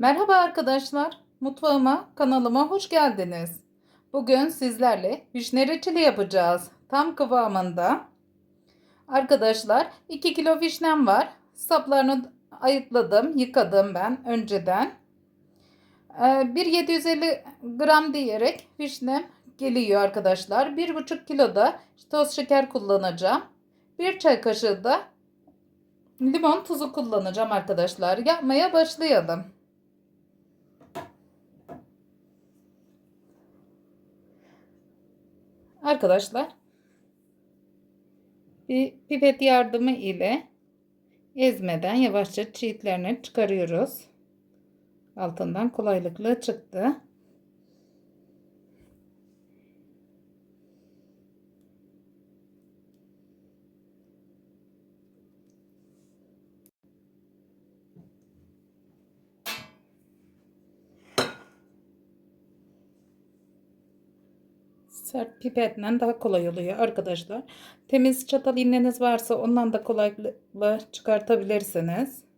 Merhaba arkadaşlar. Mutfağıma, kanalıma hoş geldiniz. Bugün sizlerle vişne reçeli yapacağız. Tam kıvamında. Arkadaşlar 2 kilo vişnem var. Saplarını ayıkladım, yıkadım ben önceden. Ee, bir 750 gram diyerek vişnem geliyor arkadaşlar. 1,5 kilo da toz şeker kullanacağım. 1 çay kaşığı da limon tuzu kullanacağım arkadaşlar. Yapmaya başlayalım. Arkadaşlar bir pipet yardımı ile ezmeden yavaşça çiğitlerini çıkarıyoruz. Altından kolaylıkla çıktı. Sert pipetle daha kolay oluyor arkadaşlar. Temiz çatal iğneniz varsa ondan da kolaylıkla çıkartabilirsiniz.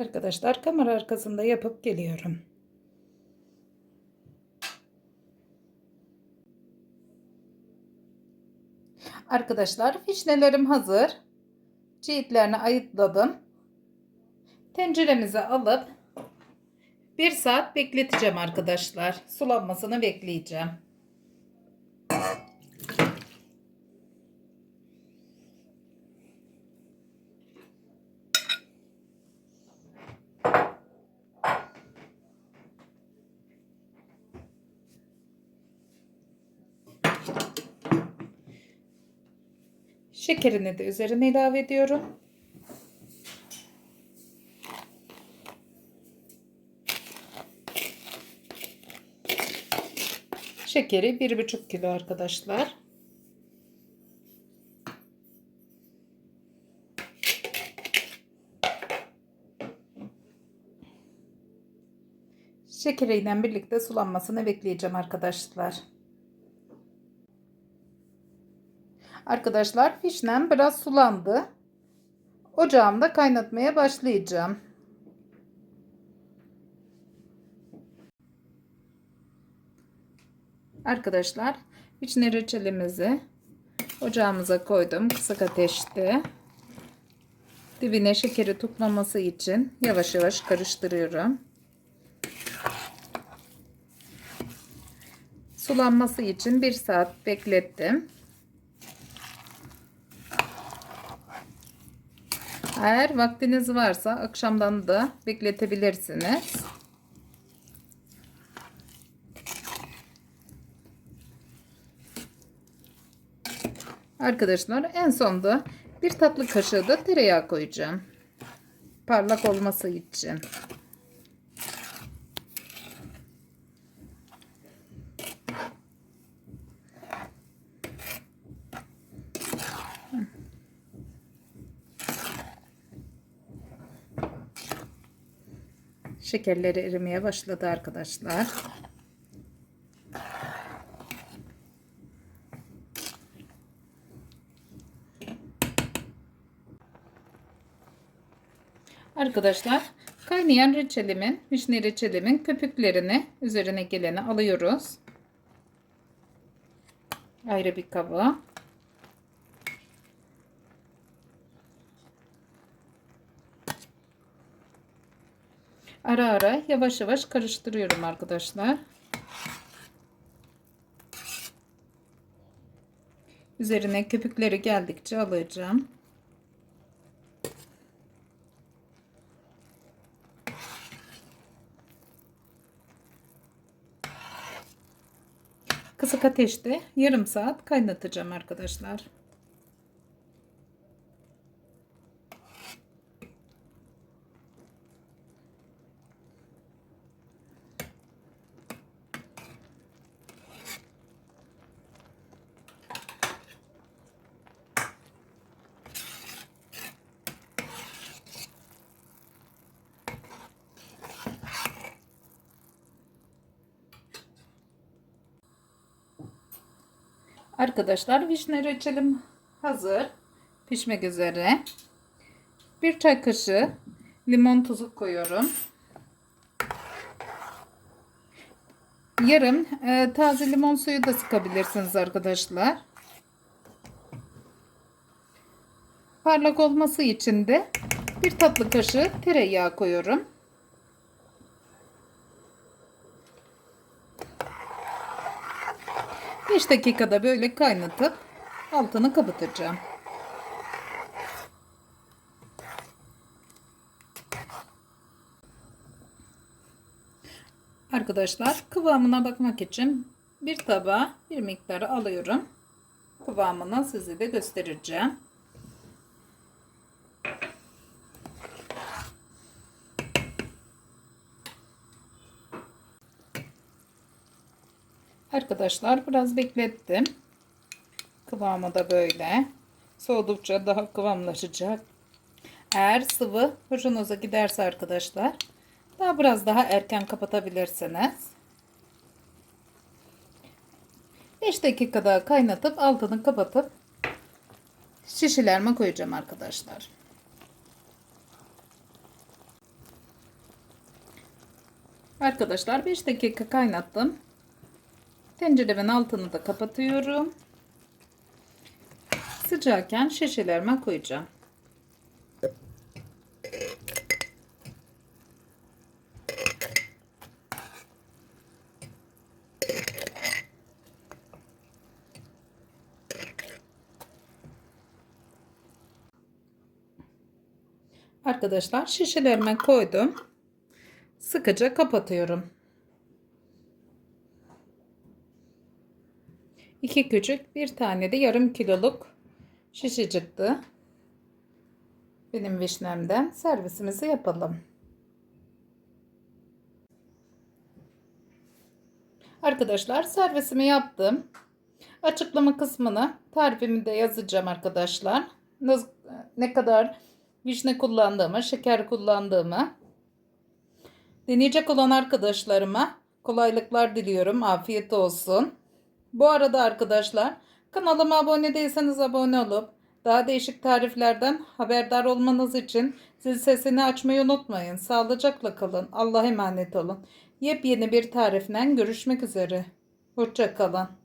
Arkadaşlar kamera arkasında yapıp geliyorum. Arkadaşlar fişnelerim hazır. Çiğitlerini ayıtladım. Tenceremize alıp bir saat bekleteceğim arkadaşlar. Sulanmasını bekleyeceğim. Şekerini de üzerine ilave ediyorum. Şekeri 1,5 kilo arkadaşlar. Şekeriyle birlikte sulanmasını bekleyeceğim arkadaşlar. Arkadaşlar fişnem biraz sulandı. Ocağımda kaynatmaya başlayacağım. Arkadaşlar içine reçelimizi ocağımıza koydum kısık ateşte. Dibine şekeri tutmaması için yavaş yavaş karıştırıyorum. Sulanması için bir saat beklettim. Eğer vaktiniz varsa akşamdan da bekletebilirsiniz. Arkadaşlar en sonda bir tatlı kaşığı da tereyağı koyacağım. Parlak olması için. Şekerleri erimeye başladı arkadaşlar. Arkadaşlar kaynayan reçelimin, vişne reçelimin köpüklerini üzerine geleni alıyoruz. Ayrı bir kaba. ara ara yavaş yavaş karıştırıyorum arkadaşlar. Üzerine köpükleri geldikçe alacağım. Kısık ateşte yarım saat kaynatacağım arkadaşlar. Arkadaşlar vişne reçelim hazır. Pişmek üzere. Bir çay kaşığı limon tuzu koyuyorum. Yarım e, taze limon suyu da sıkabilirsiniz arkadaşlar. Parlak olması için de bir tatlı kaşığı tereyağı koyuyorum. Beş dakikada böyle kaynatıp altını kapatacağım. Arkadaşlar kıvamına bakmak için bir tabağa bir miktarı alıyorum. Kıvamını size de göstereceğim. Arkadaşlar biraz beklettim. Kıvamı da böyle. Soğudukça daha kıvamlaşacak. Eğer sıvı hoşunuza giderse arkadaşlar daha biraz daha erken kapatabilirsiniz. 5 dakika daha kaynatıp altını kapatıp şişelerime koyacağım arkadaşlar. Arkadaşlar 5 dakika kaynattım. Tenceremin altını da kapatıyorum. Sıcakken şişelerime koyacağım. Arkadaşlar şişelerime koydum. Sıkıca kapatıyorum. İki küçük bir tane de yarım kiloluk çıktı. Benim vişnemden servisimizi yapalım. Arkadaşlar servisimi yaptım. Açıklama kısmına tarifimi de yazacağım arkadaşlar. Ne kadar vişne kullandığımı, şeker kullandığımı. Deneyecek olan arkadaşlarıma kolaylıklar diliyorum. Afiyet olsun. Bu arada arkadaşlar kanalıma abone değilseniz abone olup daha değişik tariflerden haberdar olmanız için zil sesini açmayı unutmayın. Sağlıcakla kalın. Allah'a emanet olun. Yepyeni bir tarifle görüşmek üzere. Hoşçakalın.